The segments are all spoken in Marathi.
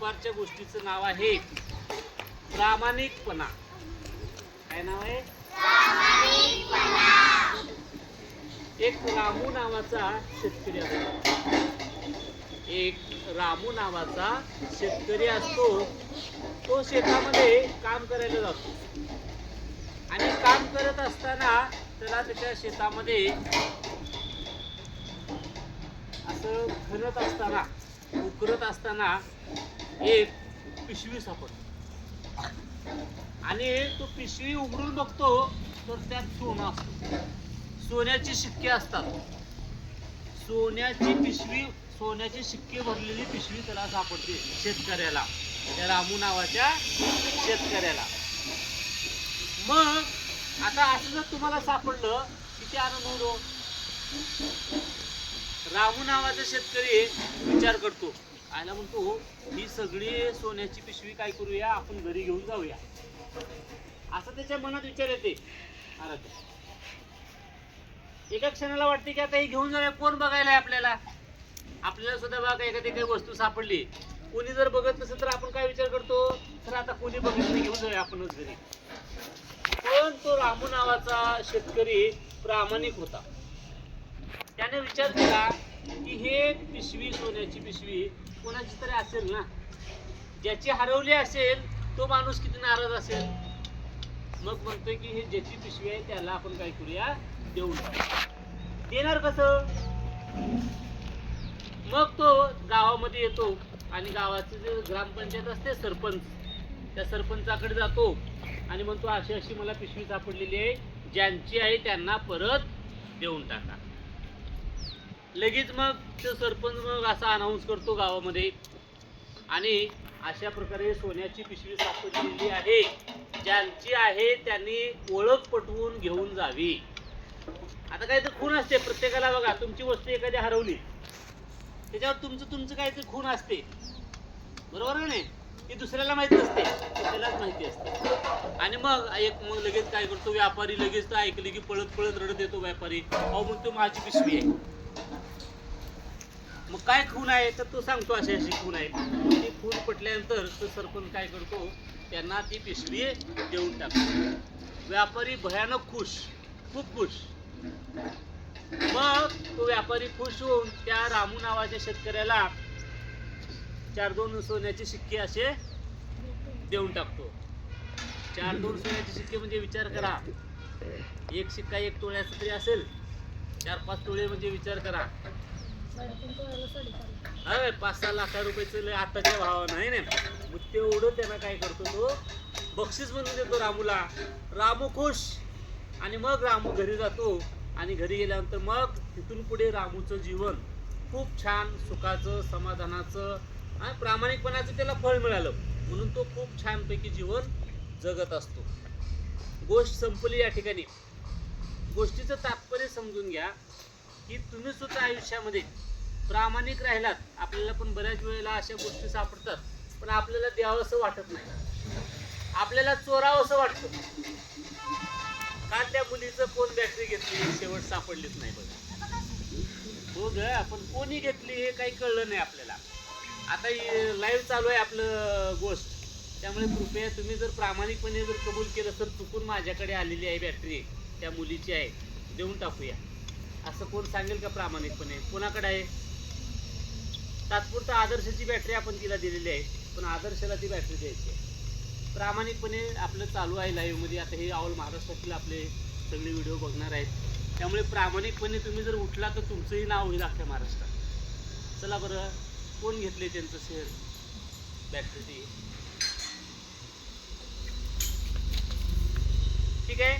दुपारच्या गोष्टीचं नाव आहे प्रामाणिकपणा. काय नाव आहे? एक रामू नावाचा शेतकरी असतो एक रामू नावाचा शेतकरी असतो. तो शेतामध्ये काम करायला जातो. आणि काम करत असताना त्याला त्याच्या शेतामध्ये असं खणत असताना उकरत असताना एक पिशवी सापडते आणि तो पिशवी उघडून बघतो तर त्यात सोनं असत. सोन्याची शिक्के असतात. सोन्याची पिशवी सोन्याचे शिक्के भरलेली पिशवी त्याला सापडते शेतकऱ्याला. त्या रामू नावाच्या शेतकऱ्याला. मग आता असं जर तुम्हाला सापडलं किती आनंद होतो रामू नावाचा शेतकरी विचार करतो. आयला म्हणतो ही सगळी सोन्याची पिशवी काय करूया? आपण घरी घेऊन जाऊया. असं त्याच्या मनात विचार येते. एका क्षणाला वाटते की आता हे घेऊन जाऊया. कोण बघायला आहे आपल्याला? आपल्याला सुद्धा बघा एखादी काही वस्तू सापडली. कोणी जर बघत नसेल तर आपण काय विचार करतो? तर आता कोणी बघत नाही घेऊन जाऊया आपणच घरी. पण तो रामू नावाचा शेतकरी प्रामाणिक होता. त्याने विचार केला की हे पिशवी सोन्याची पिशवी कोणाची तरी असेल ना ज्याची हरवली असेल तो माणूस किती नाराज असेल? मग म्हणतोय की हे ज्याची पिशवी आहे त्याला आपण काय करूया? देऊन देणार कसं? मग तो गावामध्ये येतो आणि गावाचे जे ग्रामपंचायत असते सरपंच त्या सरपंचाकडे जातो आणि म्हणतो अशी अशी मला पिशवी सापडलेली आहे ज्यांची आहे त्यांना परत देऊन टाका. लगेच मग तो सरपंच मग असा अनाऊन्स करतो गावामध्ये. आणि अशा प्रकारे सोन्याची पिशवी सापडलेली आहे. ज्यांची आहे त्यांनी ओळख पटवून घेऊन जावी. आता काय तर खून असते प्रत्येकाला बघा. तुमची वस्तू एखादी हरवली. त्याच्यावर तुमचं तुमचं काय तर खून असते. बरोबर आहे नाही? ती दुसऱ्याला माहीत नसते. त्यालाच माहिती असते. आणि मग एक मग लगेच काय करतो? व्यापारी लगेच तर ऐकले की पळत पळत रडत येतो व्यापारी. अहो मग तो माझी पिशवी आहे. मग काय खून आहे तर तो सांगतो अशी अशी खून आहे. ती खून पटल्यानंतर तो सरपंच काय करतो? त्यांना ती पिशवी देऊन टाकतो. व्यापारी भयानक खुश खूप खुश. मग तो व्यापारी खुश होऊन त्या रामू नावाच्या शेतकऱ्याला चार दोन सोन्याचे शिक्के असे देऊन टाकतो. चार दोन सोन्याचे शिक्के म्हणजे विचार करा. एक शिक्का एक तोळ्याचा तरी असेल. चार पाच तोळे म्हणजे विचार करा. अरे पाच सहा लाखा रुपयाचं लय आताच्या भावानं आहे ना. मग तेवढं त्यांना काय करतो तो बक्षीस म्हणून देतो रामूला. रामू खुश. आणि मग रामू घरी जातो. आणि घरी गेल्यानंतर मग तिथून पुढे रामूचं जीवन खूप छान सुखाचं समाधानाचं आणि प्रामाणिकपणाचं त्याला फळ मिळालं. म्हणून तो खूप छानपैकी जीवन जगत असतो. गोष्ट संपली या ठिकाणी. गोष्टीचं तात्पर्य समजून घ्या की तुम्ही सुद्धा आयुष्यामध्ये प्रामाणिक राहिलात आपल्याला पण बऱ्याच वेळेला अशा गोष्टी सापडतात पण आपल्याला द्यावं असं वाटत नाही. आपल्याला चोरावं असं वाटतं. का त्या मुलीचं कोण बॅटरी घेतली शेवट सापडलीच नाही बघा. हो ग आपण कोणी घेतली हे काही कळलं नाही आपल्याला. आता लाईव्ह चालू आहे आपलं गोष्ट त्यामुळे कृपया तुम्ही जर प्रामाणिकपणे जर कबूल केलं तर चुकून माझ्याकडे आलेली आहे बॅटरी त्या मुलीची आहे. देऊन टाकूया. असं कोण सांगेल का प्रामाणिकपणे? कोणाकडे आहे? तात्पुरता आदर्शाची बॅटरी आपण तिला दिलेली आहे. पण आदर्शाला ती बॅटरी द्यायची आहे. प्रामाणिकपणे आपलं चालू आहे लाईव्हमध्ये आता हे ऑल महाराष्ट्रातील आपले सगळे व्हिडिओ बघणार आहेत. त्यामुळे प्रामाणिकपणे तुम्ही जर उठला तर तुमचंही नाव होईल अख्ख्या महाराष्ट्रात. चला बरं कोण घेतले त्यांचं शेअर बॅटरीची ठीक आहे?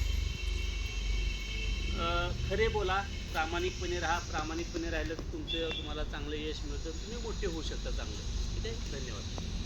खरे बोला प्रामाणिकपणे राहा प्रामाणिकपणे राहिलं तर तुमचं तुम्हाला चांगलं यश मिळतं. तुम्ही मोठे होऊ शकता चांगलं. ठीक आहे? धन्यवाद.